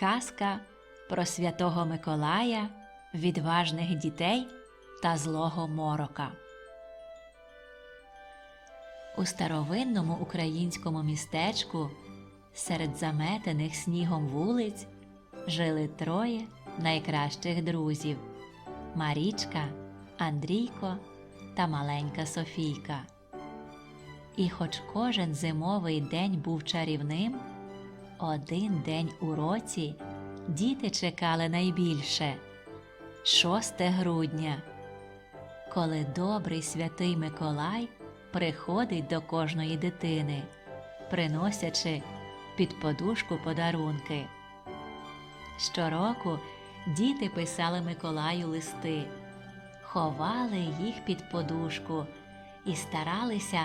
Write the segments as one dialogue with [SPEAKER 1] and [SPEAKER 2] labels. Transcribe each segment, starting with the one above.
[SPEAKER 1] Казка про святого Миколая, відважних дітей та злого морока. У старовинному українському містечку серед заметених снігом вулиць жили троє найкращих друзів Марічка, Андрійко та маленька Софійка. І хоч кожен зимовий день був чарівним, один день у році діти чекали найбільше 6 грудня, коли добрий святий Миколай приходить до кожної дитини, приносячи під подушку подарунки. Щороку діти писали Миколаю листи, ховали їх під подушку і старалися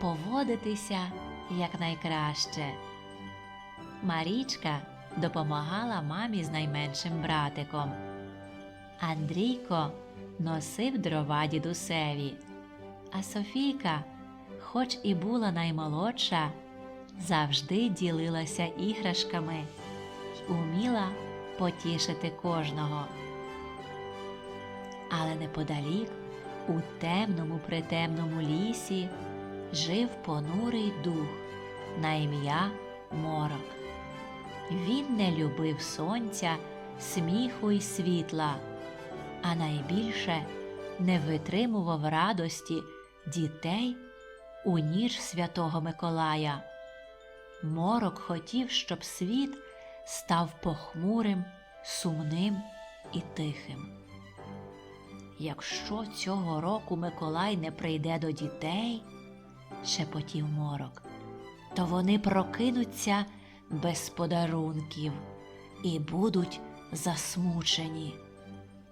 [SPEAKER 1] поводитися якнайкраще. Марічка допомагала мамі з найменшим братиком. Андрійко носив дрова дідусеві, а Софійка, хоч і була наймолодша, завжди ділилася іграшками й уміла потішити кожного. Але неподалік, у темному притемному лісі, жив понурий дух на ім'я Морок. Він не любив сонця, сміху й світла, а найбільше не витримував радості дітей у ніч святого Миколая. Морок хотів, щоб світ став похмурим, сумним і тихим. Якщо цього року Миколай не прийде до дітей, шепотів морок, то вони прокинуться без подарунків і будуть засмучені.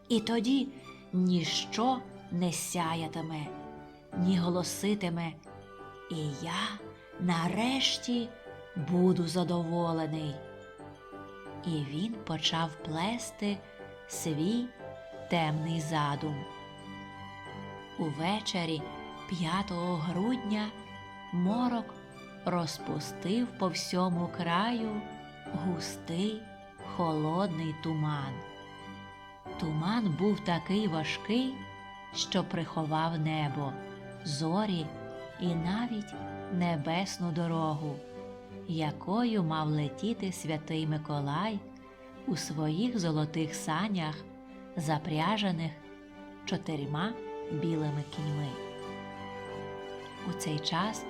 [SPEAKER 1] І тоді ніщо не сяятиме, ні голоситиме, і я нарешті буду задоволений. І він почав плести свій темний задум. Увечері 5 грудня морок розпустив по всьому краю густий холодний туман. Туман був такий важкий, що приховав небо, зорі і навіть небесну дорогу, якою мав летіти святий Миколай у своїх золотих санях, запряжених чотирма білими кіньми. У цей час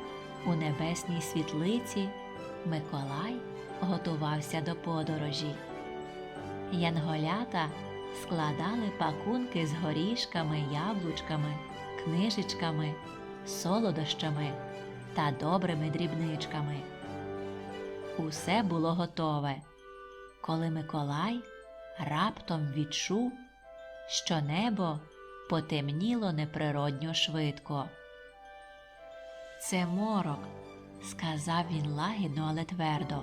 [SPEAKER 1] у небесній світлиці Миколай готувався до подорожі. Янголята складали пакунки з горішками, яблучками, книжечками, солодощами та добрими дрібничками. Усе було готове, коли Миколай раптом відчув, що небо потемніло неприродньо швидко. Це морок, сказав він лагідно, але твердо.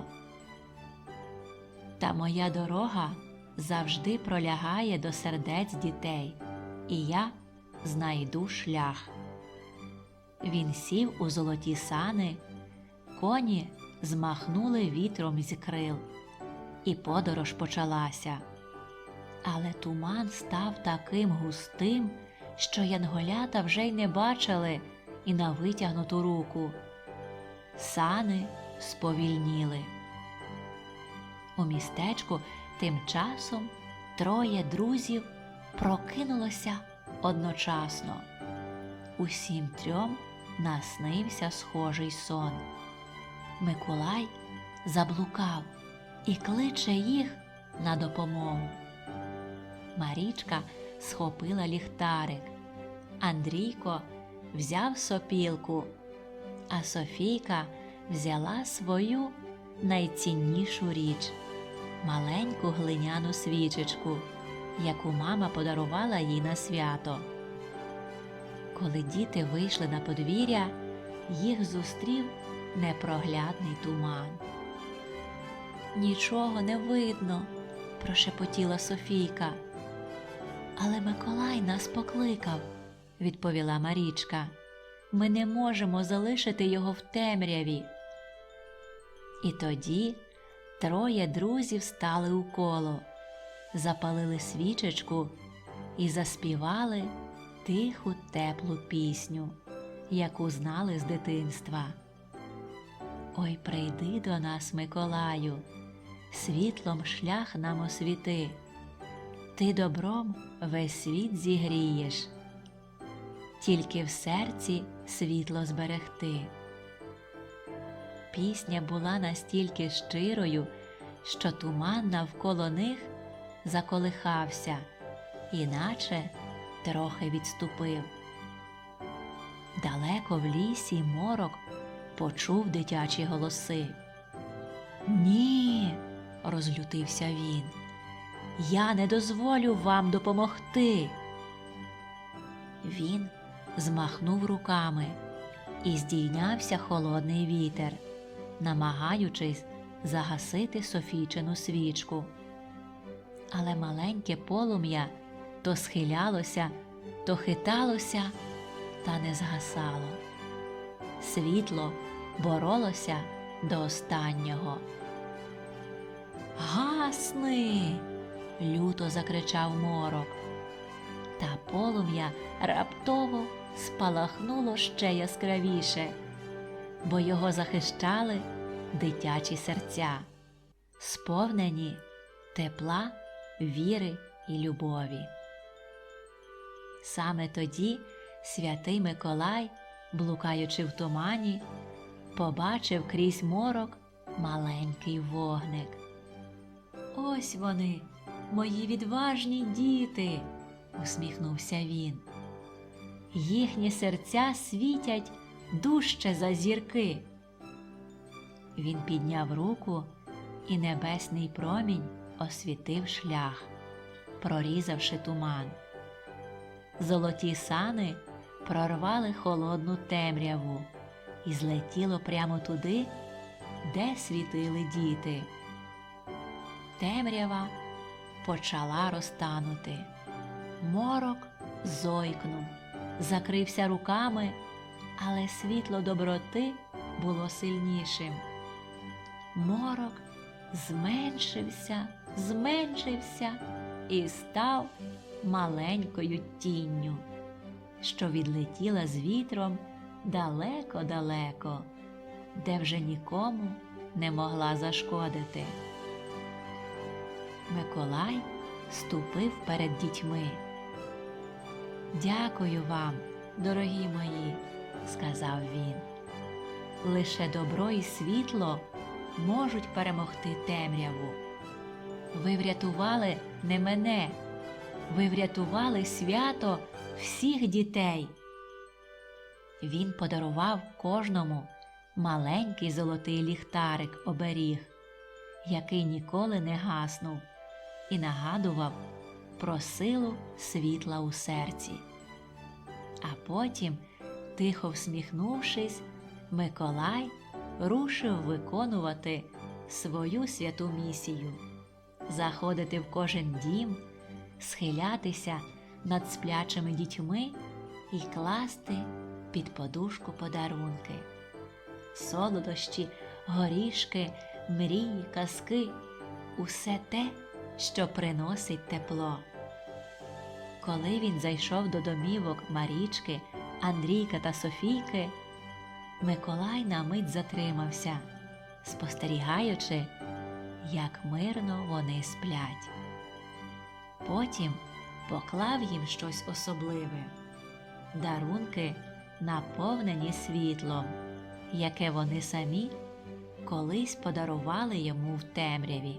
[SPEAKER 1] Та моя дорога завжди пролягає до сердець дітей, і я знайду шлях. Він сів у золоті сани, коні змахнули вітром зі крил, і подорож почалася. Але туман став таким густим, що янголята вже й не бачили і на витягнуту руку. Сани сповільніли. У містечку тим часом троє друзів прокинулося одночасно. Усім трьом наснився схожий сон. Миколай заблукав і кличе їх на допомогу. Марічка схопила ліхтарик, Андрійко взяв сопілку, а Софійка взяла свою найціннішу річ маленьку глиняну свічечку, яку мама подарувала їй на свято. Коли діти вийшли на подвір'я, їх зустрів непроглядний туман. Нічого не видно, прошепотіла Софійка. Але Миколай нас покликав, відповіла Марічка. Ми не можемо залишити його в темряві. І тоді троє друзів стали у коло, запалили свічечку і заспівали тиху теплу пісню, яку знали з дитинства. Ой, прийди до нас, Миколаю, світлом шлях нам освіти, ти добром весь світ зігрієш, тільки в серці світло зберегти. Пісня була настільки щирою, що туман навколо них заколихався, іначе трохи відступив. Далеко в лісі морок почув дитячі голоси. Ні, розлютився він. Я не дозволю вам допомогти. Він змахнув руками і здійнявся холодний вітер, намагаючись загасити Софійчину свічку. Але маленьке полум'я то схилялося, то хиталося та не згасало. Світло боролося до останнього. Гасни. люто закричав морок. Та полум'я раптово спалахнуло ще яскравіше, бо його захищали дитячі серця, сповнені тепла, віри і любові. Саме тоді святий Миколай, блукаючи в тумані, побачив крізь морок маленький вогник. Ось вони, мої відважні діти, усміхнувся він. Їхні серця світять дужче за зірки. Він підняв руку, і небесний промінь освітив шлях, прорізавши туман. Золоті сани прорвали холодну темряву і злетіло прямо туди, де світили діти. Темрява почала розтанути. Морок зойкнув, закрився руками, але світло доброти було сильнішим. Морок зменшився, зменшився і став маленькою тінню, що відлетіла з вітром далеко-далеко, де вже нікому не могла зашкодити. Миколай ступив перед дітьми. Дякую вам, дорогі мої, сказав він. Лише добро і світло можуть перемогти темряву. Ви врятували не мене, ви врятували свято всіх дітей. Він подарував кожному маленький золотий ліхтарик оберіг, який ніколи не гаснув, і нагадував про силу світла у серці. А потім, тихо всміхнувшись, Миколай рушив виконувати свою святу місію, заходити в кожен дім, схилятися над сплячими дітьми і класти під подушку подарунки, солодощі, горішки, мрії, казки усе те, що приносить тепло. Коли він зайшов до домівок Марічки, Андрійка та Софійки, Миколай на мить затримався, спостерігаючи, як мирно вони сплять. Потім поклав їм щось особливе дарунки, наповнені світлом, яке вони самі колись подарували йому в темряві.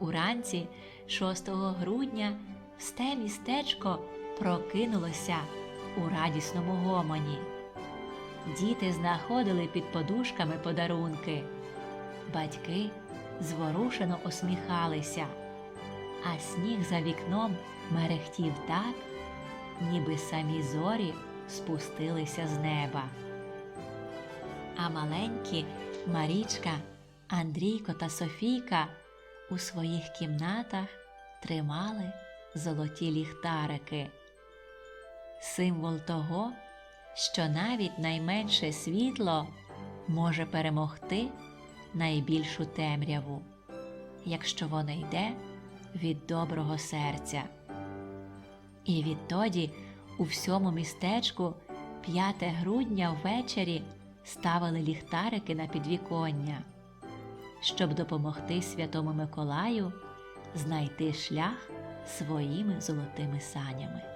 [SPEAKER 1] Уранці 6 грудня всте містечко прокинулося у радісному гомоні. Діти знаходили під подушками подарунки, батьки зворушено усміхалися, а сніг за вікном мерехтів так, ніби самі зорі спустилися з неба. А маленькі Марічка, Андрійко та Софійка у своїх кімнатах тримали золоті ліхтарики, символ того, що навіть найменше світло може перемогти найбільшу темряву, якщо вона йде від доброго серця. І відтоді у всьому містечку 5 грудня ввечері ставили ліхтарики на підвіконня, щоб допомогти Святому Миколаю знайти шлях своїми золотими санями.